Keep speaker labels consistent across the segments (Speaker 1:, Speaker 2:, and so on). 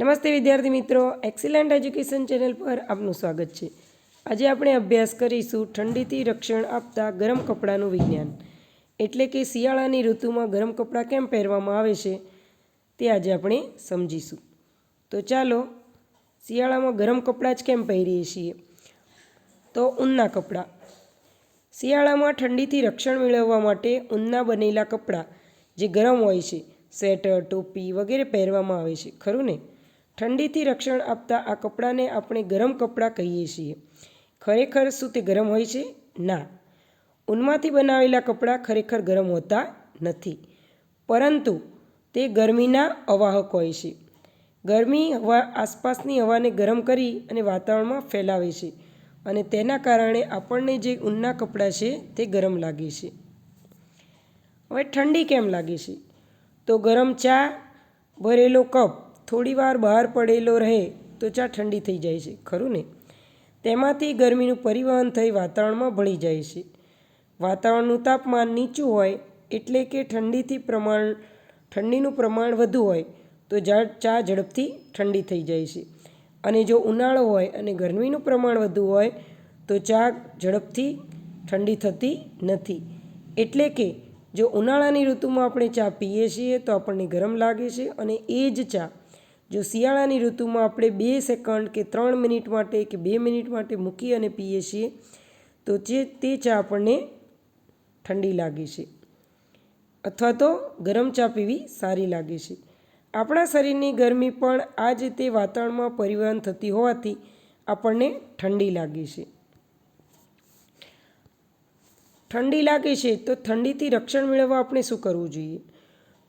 Speaker 1: નમસ્તે વિદ્યાર્થી મિત્રો એક્સિલન્ટ એજ્યુકેશન ચેનલ પર આપનું સ્વાગત છે. આજે આપણે અભ્યાસ કરીશું ઠંડીથી રક્ષણ આપતા ગરમ કપડાનું વિજ્ઞાન. એટલે કે શિયાળાની ઋતુમાં ગરમ કપડાં કેમ પહેરવામાં આવે છે તે આજે આપણે સમજીશું. તો ચાલો, શિયાળામાં ગરમ કપડાં જ કેમ પહેરીએ છીએ? તો ઊનના કપડાં. શિયાળામાં ઠંડીથી રક્ષણ મેળવવા માટે ઊનના બનેલા કપડાં જે ગરમ હોય છે, સ્વેટર, ટોપી વગેરે પહેરવામાં આવે છે, ખરું ને? ઠંડીથી રક્ષણ આપતા આ કપડાને આપણે ગરમ કપડાં કહીએ છીએ. ખરેખર શું તે ગરમ હોય છે? ના. ઊનમાંથી બનાવેલા કપડાં ખરેખર ગરમ હોતા નથી. પરંતુ તે ગરમીના અવાહક હોય છે. ગરમી હવા આસપાસની હવાને ગરમ કરી અને વાતાવરણમાં ફેલાવે છે અને તેના કારણે આપણને જે ઊનના કપડાં છે તે ગરમ લાગે છે. હવે ઠંડી કેમ લાગે છે? તો ગરમ ચા, ભરેલો કપ થોડીવાર બહાર પડેલો રહે તો ચા ઠંડી થઈ જાય છે, ખરું ને? તેમાંથી ગરમીનું પરિવહન થઈ વાતાવરણમાં ભળી જાય છે. વાતાવરણનું તાપમાન નીચું હોય એટલે કે ઠંડીથી પ્રમાણ, ઠંડીનું પ્રમાણ વધુ હોય તો ચા ઝડપથી ઠંડી થઈ જાય છે. અને જો ઉનાળો હોય અને ગરમીનું પ્રમાણ વધુ હોય તો ચા ઝડપથી ઠંડી થતી નથી. એટલે કે જો ઉનાળાની ઋતુમાં આપણે ચા પીએ છીએ તો આપણને ગરમ લાગે છે અને એ જ ચા જો શિયાળાની ઋતુમાં આપણે બે સેકન્ડ કે ત્રણ મિનિટ માટે કે બે મિનિટ માટે મૂકી અને પીએ છીએ, તો જે તે ચા આપણને ઠંડી લાગે છે. અથવા તો ગરમ ચા પીવી સારી લાગે છે. આપણા શરીરની ગરમી પણ આ જ રીતે વાતાવરણમાં પરિવહન થતી હોવાથી આપણને ઠંડી લાગે છે. ઠંડી લાગે છે તો ઠંડીથી રક્ષણ મેળવવા આપણે શું કરવું જોઈએ?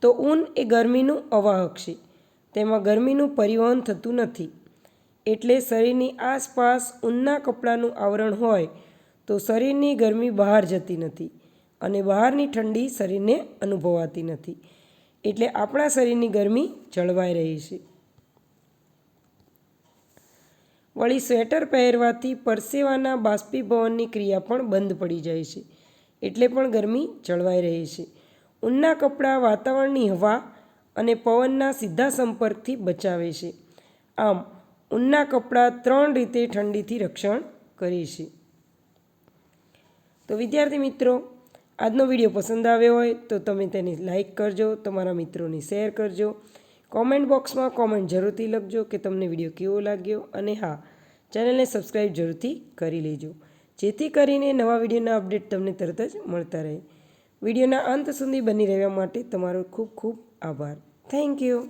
Speaker 1: તો ઊન એ ગરમીનું અવાહક છે. તેમાં ગરમીનું પરિવહન થતું નથી. એટલે શરીરની આસપાસ ઊનના કપડાનું આવરણ હોય તો શરીરની ગરમી બહાર જતી નથી અને બહારની ઠંડી શરીરને અનુભવાતી નથી. એટલે આપણા શરીરની ગરમી જળવાઈ રહી છે. વળી સ્વેટર પહેરવાથી પરસેવાના બાષ્પીભવનની ક્રિયા પણ બંધ પડી જાય છે. એટલે પણ ગરમી જળવાઈ રહે છે. ઊનના કપડાં વાતાવરણની હવા અને પવનના સીધા સંપર્કથી બચાવે છે. આમ, ઊનના કપડાં ત્રણ રીતે ઠંડીથી રક્ષણ કરે છે. તો વિદ્યાર્થી મિત્રો, આજનો વીડિયો પસંદ આવ્યો હોય તો તમે તેને લાઈક કરજો, તમારા મિત્રોને શેર કરજો. કોમેન્ટ બોક્સમાં કોમેન્ટ જરૂરથી લખજો કે તમને વીડિયો કેવો લાગ્યો અને હા, ચેનલને સબસ્ક્રાઈબ જરૂરથી કરી લેજો. જેથી કરીને નવા વિડીયોના અપડેટ તમને તરત જ મળતા રહે. વિડીયોના અંત સુધી બની રહેવા માટે તમારો ખૂબ ખૂબ આભાર. Thank you